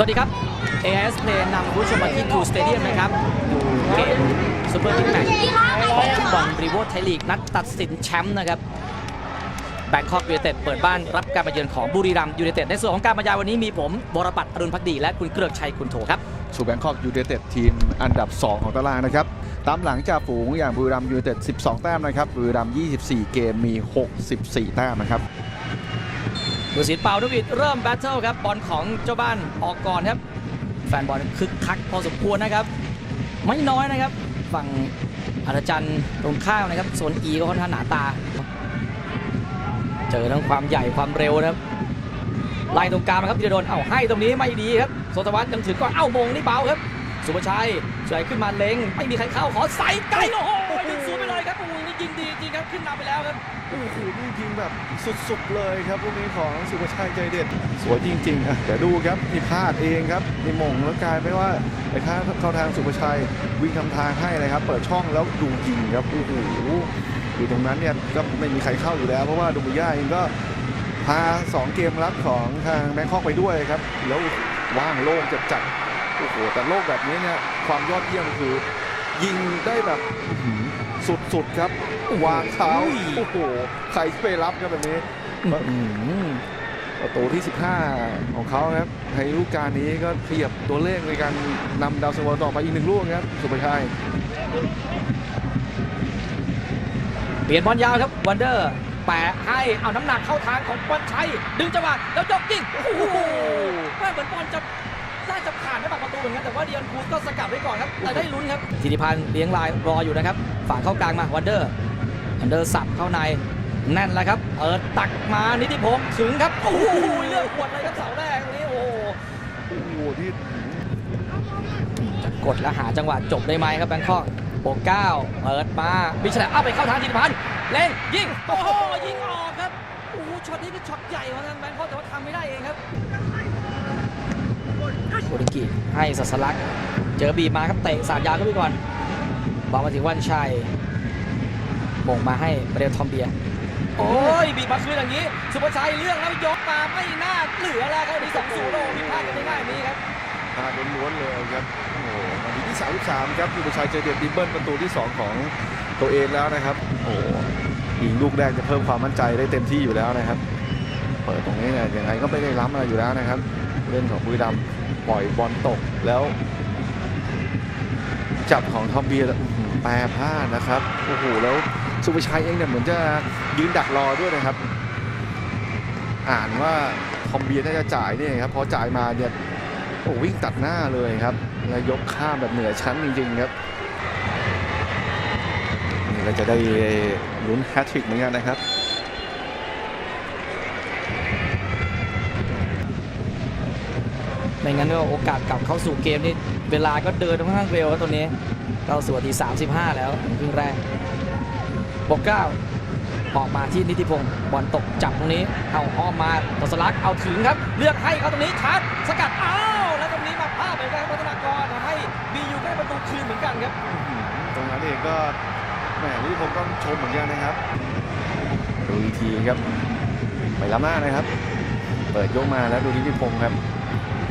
สวัสดีครับ AIS Play นำผู้ชมมาที่ True Stadium นะครับดูเกมซูเปอร์ i ิ k แมตช์ของฟุตบอลรีโวไทยลีก นัดตัดสินแชมป์นะครับแบงคอกยู n นเต็ดเปิดบ้านรับการมาเยือนของบุรีรัมย์ยู n นเต็ดในส่วนของการบรรยายวันนี้มีผมบรปัตรอรุณพักดี และคุณเกลือกชัยคุณโถครับสู่แบงคอกยู n นเต็ดทีมอันดับ 2 ของตารางนะครับ ตามหลังจากฝูงอย่างบุรีรัมย์ยู n นเต็ด 12 แต้มนะครับบุรีรัมย์24 เกมมี 64 แต้มนะครับ มือศิลป์เป่านกหวิดเริ่มแบทเทิลครับบอลของเจ้าบ้านออกก่อนครับ แฟนบอลคึกคักพอสมควรนะครับ ไม่น้อยนะครับ ฝั่งอาจารย์ตรงข้ามนะครับโซนอีก็ค่อนข้างหนาตา เจอทั้งความใหญ่ความเร็วนะครับไล่ตรงกลางครับธีรดลเอ้าให้ตรงนี้ไม่ดีครับโซตวัฒน์ยังถือก็เอ้ามงนี่เบาครับ สุภชัยสุภชัยขึ้นมาเล็งไม่มีใครเข้าขอใส่ไกลโอ้โหยิงสวนไปเลยครับโอ้โหนี่ ยิงดีจริงครับขึ้นนำไปแล้วครับโอ้โหนี่ยิงแบบสุดๆเลยครับลูกนี้ของสุภชัยใจเด็ด สวยจริงๆอะเดี๋ยวดูครับนี่พลาดเองครับนี่มงแล้วกลายไปนว่าไปข้าเข้าทางสุภชัยวิ่งทำทางให้เลยครับ เปิดช่องแล้วดูยิงครับโอ้โหอยู่ตรงนั้นเนี่ยก็ไม่มีใครเข้าอยู่แล้ว เพราะว่าดูบุย่าเองก็พา2เกมรับของทางแบงคอกไปด้วยครับแล้วว่างโล่งจัดจัดๆโอ้โหแต่โล่งแบบนี้เนี่ยความยอดเยี่ยมคือ ยิงได้แบบ สุดๆครับ วางเท้าอุ้ยโอ้โหใครไปรับครับแบบนี้อืมประตูที่ 15 ของเขาครับในลูกการนี้ก็ขยับตัวเลขในการนำดาวซันโวต่อไปอีกหนึ่งลูกครับ สุภชัยเปลี่ยนบอลยาวครับวันเดอร์แปะให้เอาน้ำหนักเข้าทางของบอลชัย ดึงจังหวะแล้วยกยิงโอ้โหแม่เหมือนบอลจะ น่าจะผ่านได้ปากประตูเหมือนกันแต่ว่าเดียนคูสก็สกัดไว้ก่อนครับแต่ได้ลุ้นครับธิติพันธ์เลี้ยงลายรออยู่นะครับฝากเข้ากลางมาวันเดอร์วันเดอร์สับเข้าในแน่นแล้วครับเปิดตักมานิติพงศ์ถึงครับโอ้โหเลือกขวดเลยครับเสาแรกตรงนี้โอ้โหโอ้โหที่จะกดและหาจังหวะจบได้ไหมครับแบงคอกโปรเก้าเปิดมาบิชแลเอาไปเข้าทางธิติพันธ์เล่งยิงโอ้โหยิงออกครับโอ้โหช็อตนี้เป็นช็อตใหญ่ของทางแบงคอกแต่ว่าทำไม่ได้เองครับ โอริกิให้สัสลักเจอบีมาครับเตะสาดยาวเข้าไปก่อนบอลมาถึงวันชัยมงมาให้เบรลทอมเบีย โอ้ย บีบมาคืนอย่างนี้ สุภชัยเรื่องแล้วยกมาไม่น่าเหลือแล้วครับมีสองศูโอ้มีพลาดกันง่ายๆนี้ครับพลาดล้วนๆเลยครับโอ้โหนาทีที่ 33 ครับสุภชัยเจเด็ดดิมเบิลประตูที่ 2 ของตัวเองแล้วนะครับ โอ้หยิงลูกแรกจะเพิ่มความมั่นใจได้เต็มที่อยู่แล้วนะครับ เปิดตรงนี้เนี่ยยังไงก็ไม่ได้ล้ำอะไรอยู่แล้วนะครับ เล่นของบุรีรัมย์ ปล่อยบอลตกแล้ว จับของทอมเบียแล้วแปรพลานะครับโอ้โหแล้วสุภชัยเองเนี่ยเหมือนจะยืนดักรอด้วยนะครับ อ่านว่าทอมเบียน่าจะจ่ายเนี่ยครับพอจ่ายมาเนี่ยโอ้วิ่งตัดหน้าเลยครับ แล้วยกข้ามแบบเหนือชั้นจริงๆครับนี่เราจะได้ลุ้นแฮตทริกเหมือนกันนะครับ ไม่งั้นก็โอกาสกลับเข้าสู่เกมนี่เวลาก็เดินค่อนข้างเร็วครับตัวนี้เข้าสู่นาที35 แล้วครึ่งแรกบกเก้าออกมาที่นิติพงศ์บอลตกจับตรงนี้ เอาอ้อมมาตสลักเอาถึงครับ เลือกให้เขาตรงนี้ชาร์จสกัดอ้าวแล้วตรงนี้มาพลาดไปได้พัฒนากรทำให้บียูได้ประตูคืนเหมือนกันครับตรงนั้นเองก็แหมนี่ผมต้องชมเหมือนกันนะครับดูอีกทีครับไม่ล้ำหน้านะครับ เปิดยกมาแล้วดูนิติพงศ์ครับ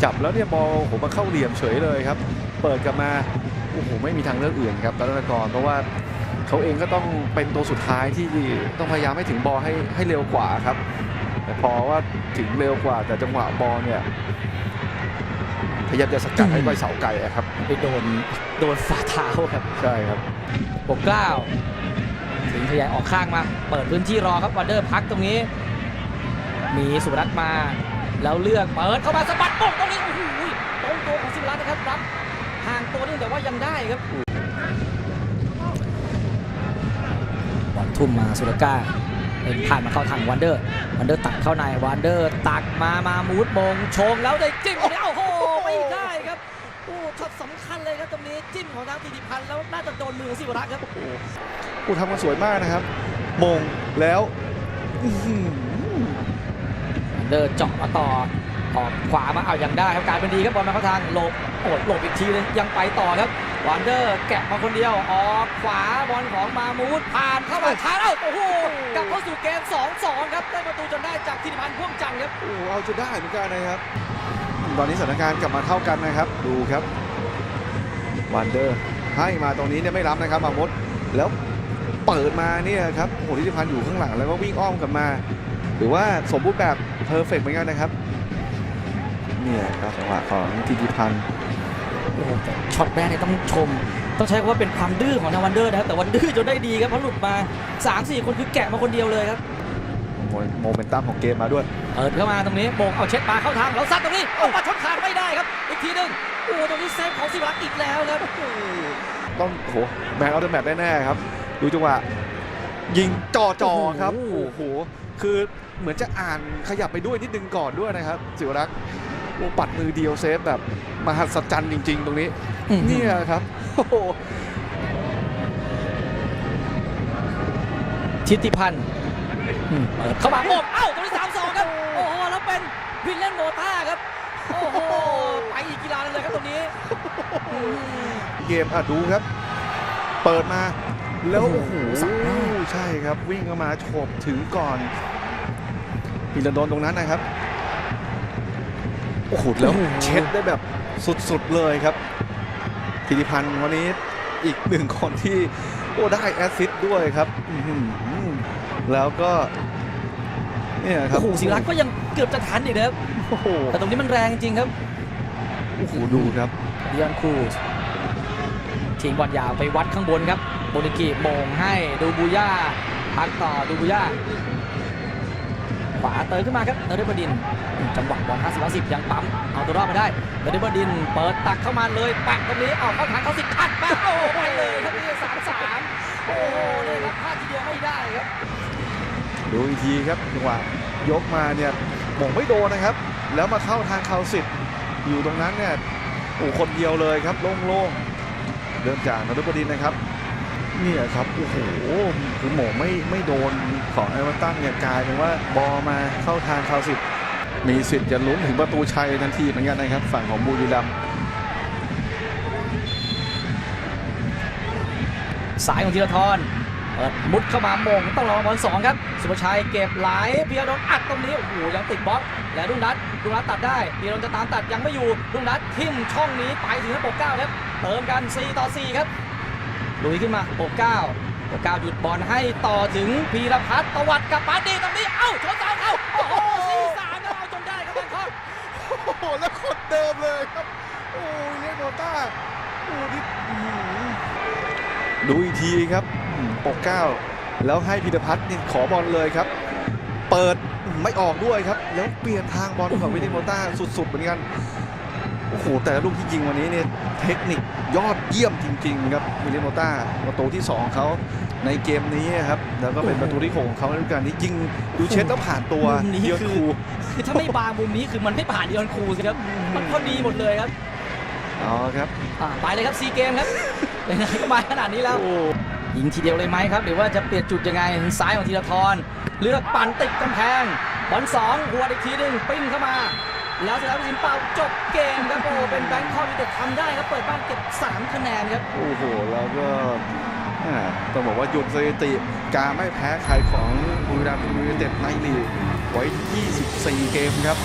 จับแล้วเนี่ยบอลผมมาเข้าเหลี่ยมเฉยเลยครับ เปิดกลับมาโอ้โหไม่มีทางเลือกอื่นครับรัตนกรเพราะว่าเขาเองก็ต้องเป็นตัวสุดท้ายที่ต้องพยายามให้ถึงบอลให้ให้เร็วกว่าครับ แต่พอว่าถึงเร็วกว่าแต่จังหวะบอลเนี่ยพยายามจะสกัดให้ไปเสาไกลอะครับไปโดนโดนฝ่าเท้าครับใช่ครับปกเกล้าถึงขยายออกข้างมา เปิดพื้นที่รอครับวันเดอร์พักตรงนี้ มีสุรัตน์มา แล้วเลือกเปิดเข้ามาสะบัดปกตรงนี้โอ้โหตรงตัวของสิบรัตน์นะครับรับห่างตัวนี่แต่ว่ายังได้ครับบอลทุ่มมาสุรก้าเป็นผ่านมาเข้าทางวันเดอร์วันเดอร์ตัดเข้าในวันเดอร์ตักมามามูดมงชงแล้วได้จิ้มตรงนี้โอ้โหไม่ได้ครับโอ้ช็อตสำคัญเลยครับตรงนี้จิ้มของทางธีติพันธ์แล้วน่าจะโดนมือของสิวรักษ์ครับกูทำกันสวยมากนะครับ มงแล้วอื้อหือ เดินเจาะมาต่อออกขวามาเอายังได้ครับกลายเป็นดีครับบอลมาเข้าทางหลบโอ้หลบอีกทีนึงยังไปต่อครับวันเดอร์แกะมาคนเดียวออกขวาบอลของมามูดผ่านเข้ามาชาร์จเอ้าโอ้โหกลับเข้าสู่เกม 2-2 ครับได้ประตูจนได้จากธิติพันธ์พ่วงจันทร์ครับโอ้เอาจะได้เหมือนกันนะครับ ตอนนี้สถานการณ์กลับมาเท่ากันนะครับดูครับวันเดอร์ให้มาตรงนี้เนี่ยไม่รับนะครับมามดแล้วเปิดมาเนี่ยครับโอ้โหทิติพันธ์อยู่ข้างหลังแล้วก็วิ่งอ้อมกลับมา หรือว่าสมบูรณ์แบบเพอร์เฟกเหมือนกันนะครับเนี่ยครับจังหวะของทิติพันธ์โอ้โหแต่ช็อตแรกเนี่ยต้องชม ต้องใช้คำว่าเป็นความดื้อของทางวันเดอร์นะครับแต่วันดื้อจนได้ดีครับเพราะหลุดมา 3-4 คนคือแกะมาคนเดียวเลยครับโมเมนตัมของเกมมาด้วย เปิดเข้ามาตรงนี้โบงเอาเช็ดมาเข้าทางแล้วซัดตรงนี้โอ้มาชนขาดไม่ได้ครับ อีกทีหนึงโอ้โหตรงนี้เซฟของศิวรักษ์อีกแล้วครับต้องโอ้โหแมนเอาเดอร์แมตแน่ๆครับ ดูจังหวะ ยิงจ่อจอๆครับโอ้โหโอ้โห คือเหมือนจะอ่านขยับไปด้วยนิดนึงก่อนด้วยนะครับสิวรักษ์โอ้ปัดมือเดียวเซฟแบบมหัศจรรย์จริง ๆ ตรงนี้เนี่ยครับโอ้โหทิติพันธ์อืมเปิดเข้ามาโอ้เอ้าตรงนี้สามสองครับ โอ้โห แล้วเป็นวินเล่นโมต้าครับ โอ้โห ไปอีกกีฬาหนึงเลยครับตรงนี้อืมเกมอะดูครับ เปิดมา แล้วโอ้โอ้โหโหสับหน้าใช่ครับวิ่งเข้ามาโฉบถึงก่อนพิรดนตรงนั้นนะครับโอ้โหแล้วเช็ดได้แบบสุดๆเลยครับธิติพันธ์วันนี้อีกหนึ่งคนที่โอ้ได้แอสซิสต์ด้วยครับอื้อหือแล้วก็เนี่ยครัโอ้บโหศิวรักษ์ก็ยังเกือบจะทันอีกนะครับโอ้โหแต่ตรงนี้มันแรงจริงๆครับโอ้โหดูครับเดียนครูสทิ้งบอลยาวไปวัดข้างบนครับ โบนิกิโมงให้ดูบูย่าพักต่อดูบูย่าขวาเติมขึ้นมาครับเนเดบดิน จังหวะบอล50 10ยังปั๊มเอาตัวรอดมาได้เนเดบดิน เปิดตักเข้ามาเลยแปะตรงนี้เอาเข้าทางเขาสิอัดมาโอ้โหไปเลยครับนี่สามสามโอ้โหเลยครับพลาดทีเดียวไม่ได้ครับดูอีกทีครับจังหวะยกมาเนี่ยหม่งไม่โดนนะครับ แล้วมาเข้าทางเขาสิทธิ์อยู่ตรงนั้นเนี่ยโอ้คนเดียวเลยครับโล่งๆเดินจากนรุบดินนะครับ เนี่ยครับโอ้โหคือหม่งไม่ไม่โดนของไอวันตันเนี่ยกลายเป็นว่าบอลมาเข้าทางเขาสิทธิ์มีสิทธิ์จะลุ้นถึงประตูชัยทันทีเหมือนกันนะครับ ฝั่งของบุรีรัมสายของธีรทรเปิดมุดเข้ามาโมงต้องรอบอลสองครับ สุภชัยเก็บไหลเพียรดนอัดตรงนี้โอ้โหยังติดบล็อกและรุ่งรัตน์รุ่งรัตตัดได้เพียรดนจะตามตัดยังไม่อยู่รุ่งรัตทิ่มช่องนี้ไปถึงปกเก้าครับเติมกัน 4 ต่อ 4 ครับ ลุยขึ้นมาปกเก้าปกเก้าหยุดบอลให้ต่อถึงพีรพัฒน์ตวัดกับปาดีตรงนี้เอ้าชนเสาเอ้าโอ้โหสี่สามแล้วเอาจนได้ครับแบงคอกโอ้โหแล้วคนเดิมเลยครับโอ้ยเลโนต้าโอ้นี่อื้อหือดูอีกทีครับอืมปกเก้าแล้วให้พิรพัฒน์นี่ขอบอลเลยครับ เปิดไม่ออกด้วยครับ แล้วเปลี่ยนทางบอลของวินิโมต้าสุดๆเหมือนกัน โอ้โห แต่ละลูกที่ยิงวันนี้เนี่ยเทคนิคยอดเยี่ยมจริง ๆ ครับวินิโมต้าประตูที่ 2 เขาในเกมนี้ครับ แล้วก็เป็นประตูที่หกของเขาในฤดูกาลนี้ยิงดูเช็ดแล้วผ่านตัวมุมนี้เดียวคือคูคือถ้าไม่บางมุมนี้คือมันไม่ผ่านเดียนครูสิครับมันพอดีหมดเลยครับเอาครับอ่าไปเลยครับซีเกมครับไหนๆก็มาขนาดนี้แล้วโอ้ยิงทีเดียวเลยไหมครับหรือว่าจะเปลี่ยนจุดยังไงซ้ายของธีรทรเลือกปั่นติดกำแพงบอลสองหัวอีกทีหนึ่งปิ้งเข้ามา แล้วเสร็จแล้วสินเป่าจบเกมครับโอ้เป็นแบงค์คอกยูเต็ดทำได้ครับเปิดบ้านเก็บ 3 คะแนนครับโอ้โหแล้วก็ต้องบอกว่าหยุดสถิติการไม่แพ้ใครของบุรีรัมย์ยูไนเต็ดในลีกไว้ที่24 เกมครับ